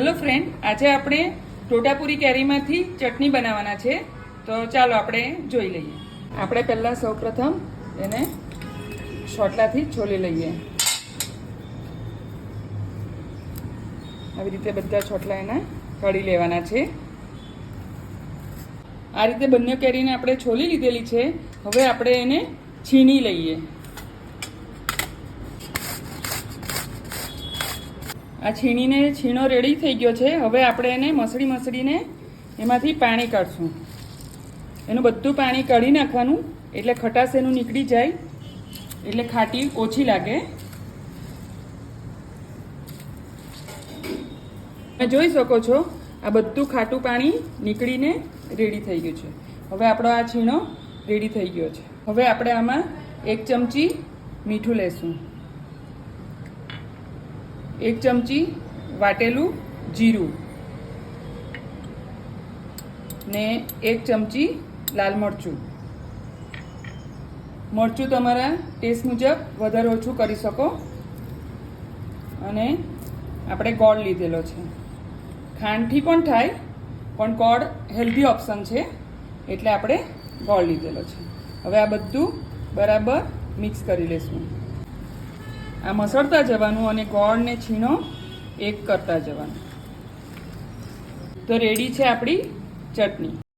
Hello friend આજે આપણે ટોટાપુરી કેરીમાંથી ચટણી બનાવવાના છે. તો ચાલો આપણે જોઈ લઈએ. આપણે પહેલાં સૌપ્રથમ એને છોટલાથી છોલી લઈએ. આવી રીતે બધા છોટલા એના કાઢી લેવાના છે. આ રીતે બંને કેરીને આપણે છોલી લીધેલી છે. હવે આપણે એને છીણી લઈએ. આ છીણીને છીણો રેડી થઈ ગયો છે. હવે આપણે એને મસળી મસળીને એમાંથી પાણી કાઢશું. એનું બધું પાણી કાઢી નાખવાનું. એટલે ખટાશ એનું નીકળી જાય. એટલે ખાટી ઓછી લાગે. તમે જોઈ શકો છો, આ બધું ખાટું પાણી નીકળીને રેડી થઈ ગયું છે. હવે આપણો આ છીણો રેડી થઈ ગયો છે. હવે આપણે આમાં એક ચમચી મીઠું લેશું. એક ચમચી વાટેલું જીરું ને એક ચમચી લાલ મરચું. મરચું તમારા ટેસ્ટ મુજબ વધારે ઓછું કરી શકો. અને આપણે ગોળ લીધેલો છે. ખાંડથી પણ થાય, પણ ગોળ હેલ્ધી ઓપ્શન છે. એટલે આપણે ગોળ લીધેલો છે. હવે આ બધું બરાબર મિક્સ કરી લેશું. આ મસળતા જવાનું અને કોળને છીણો એક કરતા જવાનું. તો રેડી છે આપણી ચટણી.